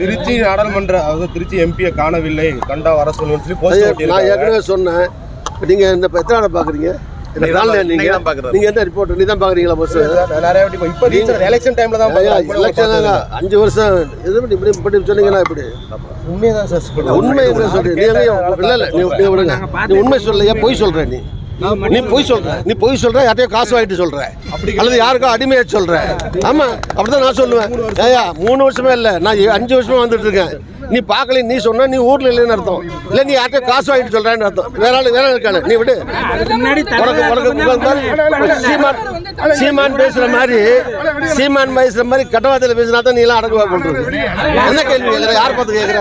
திருச்சி நாடாளுமன்ற அதாவது திருச்சி எம்பியை காணவில்லை. கண்டா வர சொல்லுன்னு சொல்லி நான் ஏற்கனவே சொன்னேன். நீங்கள் இந்த எத்தனை பார்க்குறீங்க அஞ்சு வருஷம் இப்படி சொன்னீங்கன்னா இப்படி உண்மையதான் சார் சொல்றேன். உண்மை உண்மை சொல்லலையா? பொய் சொல்ற நீ. நீ பொய் சொல்ற. நீ பொய் சொல்ற யார்ட்டையோ காசு வாங்கிட்டு சொல்ற. அல்லது யாருக்கோ அடிமையா சொல்ற. ஆமா அப்படிதான் நான் சொல்லுவேன். ஏயா மூணு வருஷமே இல்ல. நான் அஞ்சு வருஷமா வந்துட்டு இருக்கேன். நீ பார்க்கல நீ சொன்னா நீ ஊர்ல இல்லைன்னு அர்த்தம். இல்ல நீ யார்ட்டையோ காசு வாங்கிட்டு சொல்றேன்னு அர்த்தம். வேற ஆளு வேற இருக்கானு. நீ விடு. உனக்கு உனக்கு சீமான் சீமான் பேசுற மாதிரி சீமான் பேசுற மாதிரி கட்டவாதத்தில் பேசினா தான் நீ எல்லாம் அடக்குவா பண்றது என்ன கேள்வி கேட்குற யார் பார்த்து கேட்குற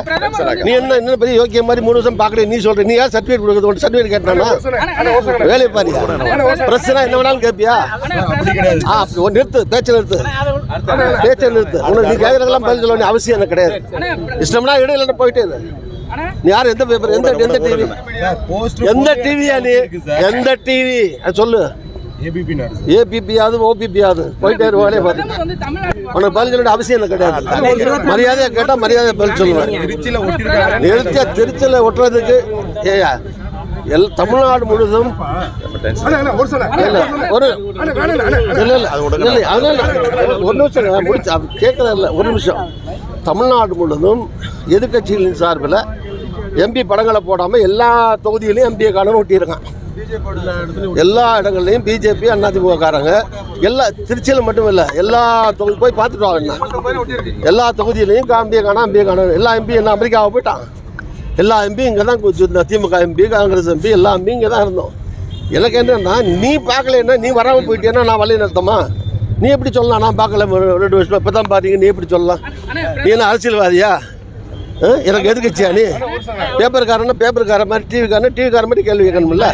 நீ என்ன என்ன பெரிய யோக்கிய மாதிரி மூணு வருஷம் பார்க்கல நீ சொல்ற நீ யார் சர்டிஃபிகேட் கொடுக்குறது உன் சர்டிஃபிகேட் கேட்டானா வேலையை பாரியா பிரச்சனை என்ன வேணாலும் கேட்பியா ஆ அப்படி ஒரு நிறுத்து பேச்சை நிறுத்து பேச்சை நிறுத்து உனக்கு நீ கேட்கறதெல்லாம் பதில் சொல்ல வேண்டிய அவசியம் எனக்கு கிடையாது இஷ்டம்னா இடையில போயிட்டே இரு. நீ யார் எந்த பேப்பர் எந்த எந்த டிவி எந்த டிவியா நீ. எந்த டிவி சொல்லு. ஏபிபியாவது ஓபிபியாவது போயிட்டே இரு வேலையை பார்த்து உனக்கு பதில் சொல்ல அவசியம் எனக்கு கிடையாது. மரியாதையை கேட்டால் மரியாதை பதில் சொல்லுவேன். நிறுத்திய திருச்சியில் ஒட்டுறதுக்கு ஏயா எல் தமிழ்நாடு முழுதும் ஒரு இல்ல இல்ல ஒரு நிமிஷம் முடிச்சு அது கேட்கறது இல்ல. ஒரு நிமிஷம். தமிழ்நாடு முழுதும் எதிர்க்கட்சிகளின் சார்பில் எம்பி படங்களை போடாம எல்லா தொகுதியிலையும் எம்பியை காணும் ஒட்டியிருக்கான். எல்லா இடங்கள்லையும் பிஜேபி அதிமுககாரங்க எல்லா திருச்சியில் மட்டும் இல்லை எல்லா தொகுதி போய் பார்த்துட்டு வாங்க எல்லா தொகுதியிலையும் எம்பியை காணும் எம்பியை காணும் எல்லா எம்பி என்ன அமெரிக்காவை போயிட்டான். எல்லா எம்பியும் இங்கே தான் திமுக எம்பி காங்கிரஸ் எம்பி எல்லா எம்பியும் இங்கே தான் இருந்தோம். எனக்கு என்னன்னா நீ பார்க்கலன்னா நீ வராமல் போயிட்டேன்னா நான் வழி நடத்தமா நீ எப்படி சொல்லலாம் நான் பார்க்கல ரெண்டு வருஷம் இப்போ தான் பார்த்தீங்க நீ எப்படி சொல்லலாம்? நீ என்ன அரசியல்வாதியா? ஆ? எனக்கு எதுக்குச்சியா நீ? பேப்பர்காரன்னா பேப்பர்கார மாதிரி டிவிக்காரன் டிவிக்கார மாதிரி கேள்வி கேட்கணும்ல.